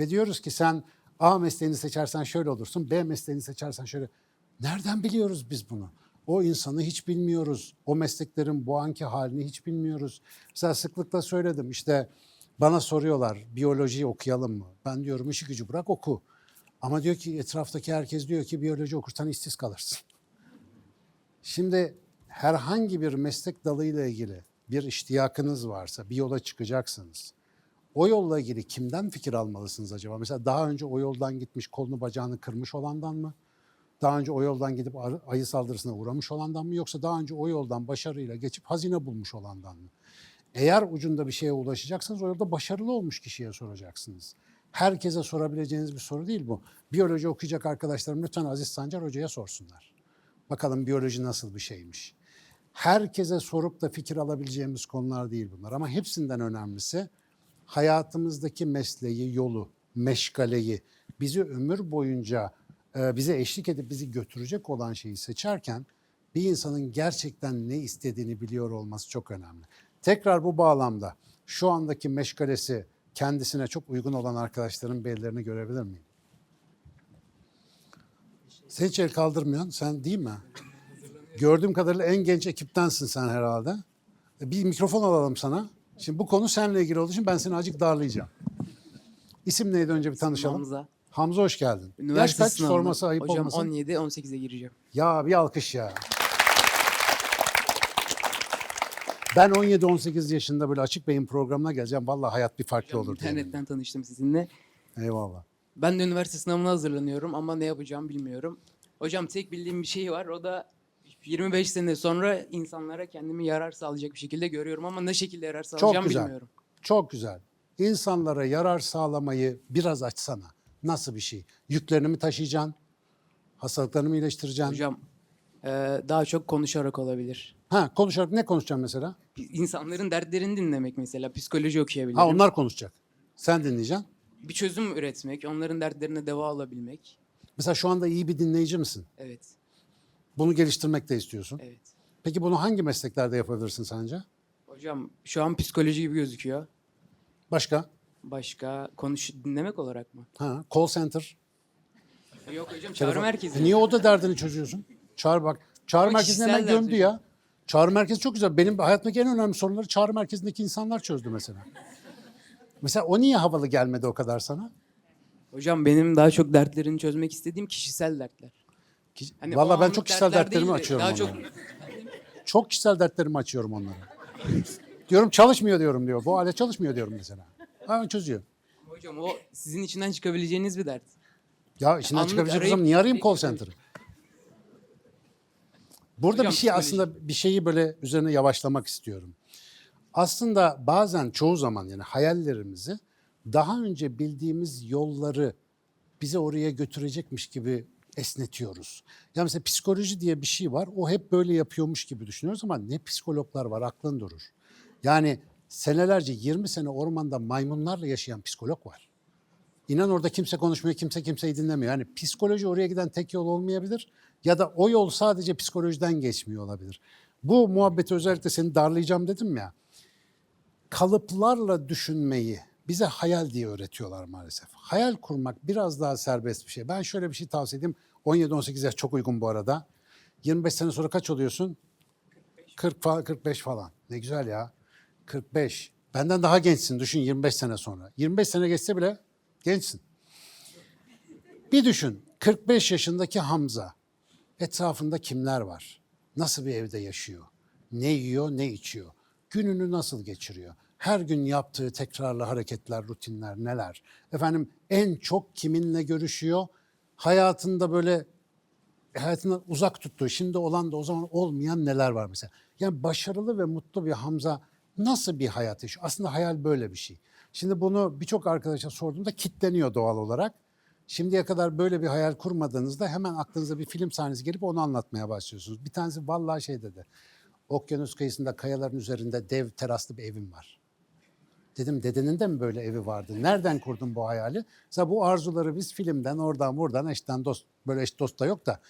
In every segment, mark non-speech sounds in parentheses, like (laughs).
Ve diyoruz ki sen A mesleğini seçersen şöyle olursun, B mesleğini seçersen şöyle. Nereden biliyoruz biz bunu? O insanı hiç bilmiyoruz. O mesleklerin bu anki halini hiç bilmiyoruz. Mesela sıklıkla söyledim işte bana soruyorlar biyolojiyi okuyalım mı? Ben diyorum işi gücü bırak oku. Ama diyor ki etraftaki herkes diyor ki biyoloji okursan işsiz kalırsın. Şimdi herhangi bir meslek dalıyla ilgili bir iştiyakınız varsa, bir yola çıkacaksınız. O yolla ilgili kimden fikir almalısınız acaba? Mesela daha önce o yoldan gitmiş, kolunu bacağını kırmış olandan mı? Daha önce o yoldan gidip ayı saldırısına uğramış olandan mı? Yoksa daha önce o yoldan başarıyla geçip hazine bulmuş olandan mı? Eğer ucunda bir şeye ulaşacaksanız o yolda başarılı olmuş kişiye soracaksınız. Herkese sorabileceğiniz bir soru değil bu. Biyoloji okuyacak arkadaşlarım lütfen Aziz Sancar Hoca'ya sorsunlar. Bakalım biyoloji nasıl bir şeymiş. Herkese sorup da fikir alabileceğimiz konular değil bunlar. Ama hepsinden önemlisi hayatımızdaki mesleği, yolu, meşgaleyi, bizi ömür boyunca e, bize eşlik edip bizi götürecek olan şeyi seçerken bir insanın gerçekten ne istediğini biliyor olması çok önemli. Tekrar bu bağlamda şu andaki meşgalesi kendisine çok uygun olan arkadaşların bellerini görebilir miyim? Sen hiç el kaldırmıyorsun, sen değil mi? Gördüğüm kadarıyla en genç ekiptensin sen herhalde. E, Bir mikrofon alalım sana. Şimdi bu konu seninle ilgili olduğu için ben seni azıcık darlayacağım. İsim neydi önce bir tanışalım. Hamza. Hamza hoş geldin. Yaş Üniversite kaç sınavına. sorması ayıp Hocam olmasın. 17, 18'e gireceğim. Ya bir alkış ya. Ben 17-18 yaşında böyle Açık Bey'in programına geleceğim. Vallahi hayat bir farklı olur. internetten tanıştım sizinle. Eyvallah. Ben de üniversite sınavına hazırlanıyorum ama ne yapacağım bilmiyorum. Hocam tek bildiğim bir şey var o da 25 sene sonra insanlara kendimi yarar sağlayacak bir şekilde görüyorum ama ne şekilde yarar sağlayacağım güzel. bilmiyorum. Çok güzel. İnsanlara yarar sağlamayı biraz açsana. Nasıl bir şey? Yüklerini mi taşıyacaksın? Hastalıklarını mı iyileştireceksin? Hocam e, daha çok konuşarak olabilir. Ha konuşarak ne konuşacaksın mesela? İnsanların dertlerini dinlemek mesela psikoloji okuyabilirim. Ha onlar konuşacak. Sen dinleyeceksin. Bir çözüm üretmek, onların dertlerine deva alabilmek. Mesela şu anda iyi bir dinleyici misin? Evet, Bunu geliştirmek de istiyorsun. evet. Peki bunu hangi mesleklerde yapabilirsin sence? Hocam şu an psikoloji gibi gözüküyor. Başka? Başka konuş dinlemek olarak mı? Ha, call center. Yok hocam çağrı Telefon- merkezi. Niye o da derdini çözüyorsun? Çağrı bak. Çağrı Ama merkezine hemen kişisel hocam. ya. Çağrı merkezi çok güzel. Benim hayatımdaki en önemli sorunları çağrı merkezindeki insanlar çözdü mesela. Mesela o niye havalı gelmedi o kadar sana? Hocam benim daha çok dertlerini çözmek istediğim kişisel dertler. Ki- Hani o Vallahi ben anlık çok kişisel dertler dertlerimi değil de açıyorum Daha onlara. çok Çok kişisel dertlerimi açıyorum onlara. diyorum çalışmıyor diyorum diyor. Bu alet çalışmıyor diyorum mesela. Hemen çözüyor. hocam o sizin içinden çıkabileceğiniz bir dert. Ya içinden Anlık çıkabilecek arayıp olsam niye arayayım call center'ı? Burada Hocam bir şey aslında bir şeyi böyle üzerine yavaşlamak istiyorum. Aslında bazen çoğu zaman yani hayallerimizi daha önce bildiğimiz yolları bize oraya götürecekmiş gibi esnetiyoruz. Ya mesela psikoloji diye bir şey var. O hep böyle yapıyormuş gibi düşünüyoruz ama ne psikologlar var aklın durur. Yani senelerce 20 sene ormanda maymunlarla yaşayan psikolog var. İnan orada kimse konuşmuyor, kimse kimseyi dinlemiyor. Yani psikoloji oraya giden tek yol olmayabilir ya da o yol sadece psikolojiden geçmiyor olabilir. Bu muhabbeti özellikle seni darlayacağım dedim ya. Kalıplarla düşünmeyi bize hayal diye öğretiyorlar maalesef. Hayal kurmak biraz daha serbest bir şey. Ben şöyle bir şey tavsiye edeyim. 17-18 yaş çok uygun bu arada. 25 sene sonra kaç oluyorsun? 40 falan, 45 falan. Ne güzel ya. 45. Benden daha gençsin düşün 25 sene sonra. 25 sene geçse bile gençsin. Bir düşün 45 yaşındaki Hamza. Etrafında kimler var? Nasıl bir evde yaşıyor? Ne yiyor, ne içiyor? Gününü nasıl geçiriyor? Her gün yaptığı tekrarlı hareketler, rutinler neler? Efendim en çok kiminle görüşüyor? Hayatında böyle hayatından uzak tuttuğu, şimdi olan da o zaman olmayan neler var mesela. Yani başarılı ve mutlu bir Hamza nasıl bir hayat yaşıyor? Aslında hayal böyle bir şey. Şimdi bunu birçok arkadaşa sorduğumda kitleniyor doğal olarak. Şimdiye kadar böyle bir hayal kurmadığınızda hemen aklınıza bir film sahnesi gelip onu anlatmaya başlıyorsunuz. Bir tanesi vallahi şey dedi. Okyanus kıyısında kayaların üzerinde dev teraslı bir evim var. Dedim dedenin de mi böyle evi vardı? Nereden kurdun bu hayali? Mesela bu arzuları biz filmden, oradan, buradan, eşten dost, böyle eş dost da yok da.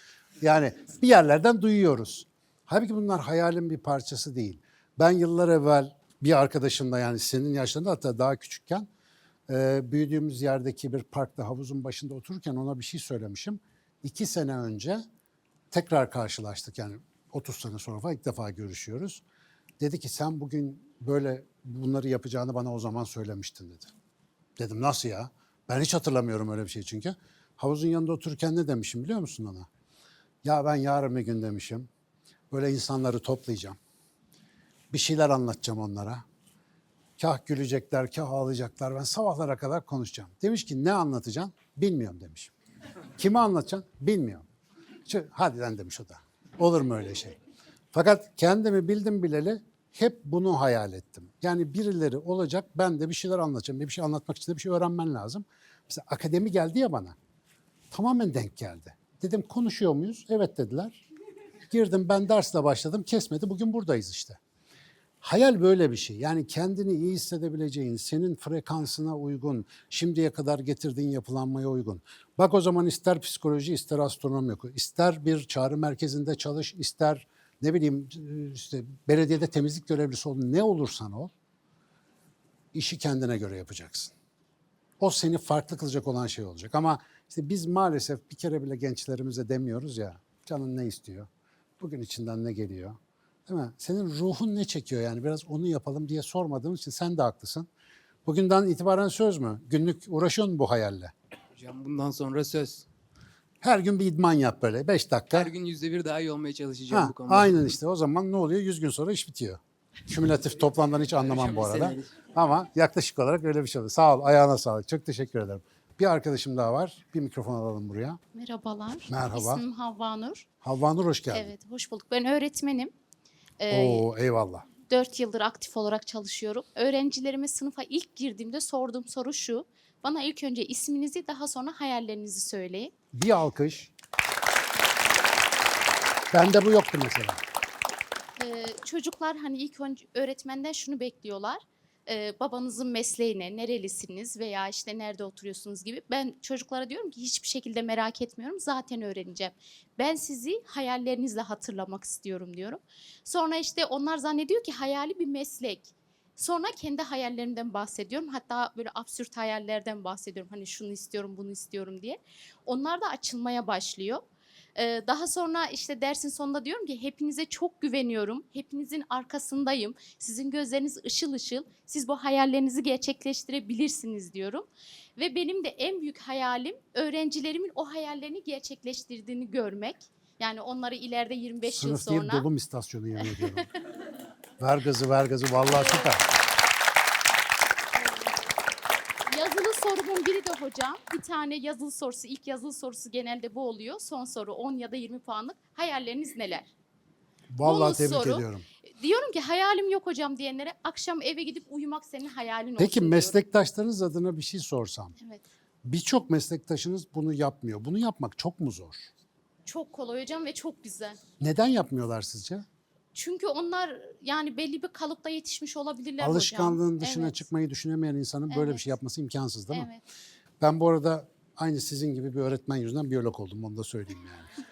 Yani bir yerlerden duyuyoruz. Halbuki bunlar hayalin bir parçası değil. Ben yıllar evvel bir arkadaşımla yani senin yaşlarında hatta daha küçükken Ee, büyüdüğümüz yerdeki bir parkta havuzun başında otururken ona bir şey söylemişim. İki sene önce tekrar karşılaştık yani 30 sene sonra falan ilk defa görüşüyoruz. Dedi ki sen bugün böyle bunları yapacağını bana o zaman söylemiştin dedi. Dedim nasıl ya? Ben hiç hatırlamıyorum öyle bir şey çünkü. Havuzun yanında otururken ne demişim biliyor musun ona? Ya ben yarın bir gün demişim. Böyle insanları toplayacağım. Bir şeyler anlatacağım onlara. Kah gülecekler, kah ağlayacaklar. Ben sabahlara kadar konuşacağım. Demiş ki ne anlatacaksın? Bilmiyorum demişim. Kime anlatacaksın? Bilmiyorum. Hadi lan demiş o da. Olur mu öyle şey? Fakat kendimi bildim bileli hep bunu hayal ettim. Yani birileri olacak, ben de bir şeyler anlatacağım. Bir şey anlatmak için de bir şey öğrenmen lazım. Mesela akademi geldi ya bana. Tamamen denk geldi. Dedim konuşuyor muyuz? Evet dediler. Girdim ben dersle başladım. Kesmedi. Bugün buradayız işte. Hayal böyle bir şey. Yani kendini iyi hissedebileceğin, senin frekansına uygun, şimdiye kadar getirdiğin yapılanmaya uygun. Bak o zaman ister psikoloji, ister astronomi oku, ister bir çağrı merkezinde çalış, ister ne bileyim işte belediyede temizlik görevlisi ol, ne olursan ol, işi kendine göre yapacaksın. O seni farklı kılacak olan şey olacak. Ama işte biz maalesef bir kere bile gençlerimize demiyoruz ya, canın ne istiyor, bugün içinden ne geliyor, Değil mi? Senin ruhun ne çekiyor yani biraz onu yapalım diye sormadığımız için sen de haklısın. Bugünden itibaren söz mü? Günlük uğraşıyor musun bu hayalle? Hocam bundan sonra söz. Her gün bir idman yap böyle 5 dakika. Her gün yüzde bir daha iyi olmaya çalışacağım Ha, bu konuda. aynen işte o zaman ne oluyor? 100 gün sonra iş bitiyor. Kümülatif (laughs) toplamdan hiç anlamam bu arada. Ama yaklaşık olarak öyle bir şey oluyor. Sağ ol, ayağına sağlık. Çok teşekkür ederim. Bir arkadaşım daha var. Bir mikrofon alalım buraya. Merhabalar. Merhaba. İsmim Havva Nur. Havva Nur hoş geldin. Evet, hoş bulduk. Ben öğretmenim. Ee, Oo eyvallah. 4 yıldır aktif olarak çalışıyorum. Öğrencilerime sınıfa ilk girdiğimde sorduğum soru şu. Bana ilk önce isminizi, daha sonra hayallerinizi söyleyin. Bir alkış. Bende bu yoktu mesela. Ee, çocuklar hani ilk önce öğretmenden şunu bekliyorlar. Ee, babanızın mesleğine, nerelisiniz veya işte nerede oturuyorsunuz gibi. Ben çocuklara diyorum ki hiçbir şekilde merak etmiyorum. Zaten öğreneceğim. Ben sizi hayallerinizle hatırlamak istiyorum diyorum. Sonra işte onlar zannediyor ki hayali bir meslek. Sonra kendi hayallerimden bahsediyorum. Hatta böyle absürt hayallerden bahsediyorum. Hani şunu istiyorum, bunu istiyorum diye. Onlar da açılmaya başlıyor. Ee, daha sonra işte dersin sonunda diyorum ki hepinize çok güveniyorum. Hepinizin arkasındayım. Sizin gözleriniz ışıl ışıl. Siz bu hayallerinizi gerçekleştirebilirsiniz diyorum. Ve benim de en büyük hayalim öğrencilerimin o hayallerini gerçekleştirdiğini görmek. Yani onları ileride 25 yıl Sınıf değil sonra dolum istasyonu yemin ediyorum. ver gazı ver gazı vallahi süper. Yazılı sorumun biri de hocam. Bir tane yazılı sorusu, ilk yazılı sorusu genelde bu oluyor. Son soru 10 ya da 20 puanlık. Hayalleriniz neler? Vallahi Bonus tebrik soru. ediyorum. Diyorum ki hayalim yok hocam diyenlere akşam eve gidip uyumak senin hayalin olsun Peki diyorum. meslektaşlarınız adına bir şey sorsam. Evet. Birçok meslektaşınız bunu yapmıyor. Bunu yapmak çok mu zor? Çok kolay hocam ve çok güzel. Neden yapmıyorlar sizce? Çünkü onlar yani belli bir kalıpta yetişmiş olabilirler hocam. Alışkanlığın dışına Evet, çıkmayı düşünemeyen insanın böyle bir Evet. şey yapması imkansız değil mi? Evet. Ben bu arada aynı sizin gibi bir öğretmen yüzünden biyolog oldum onu da söyleyeyim yani.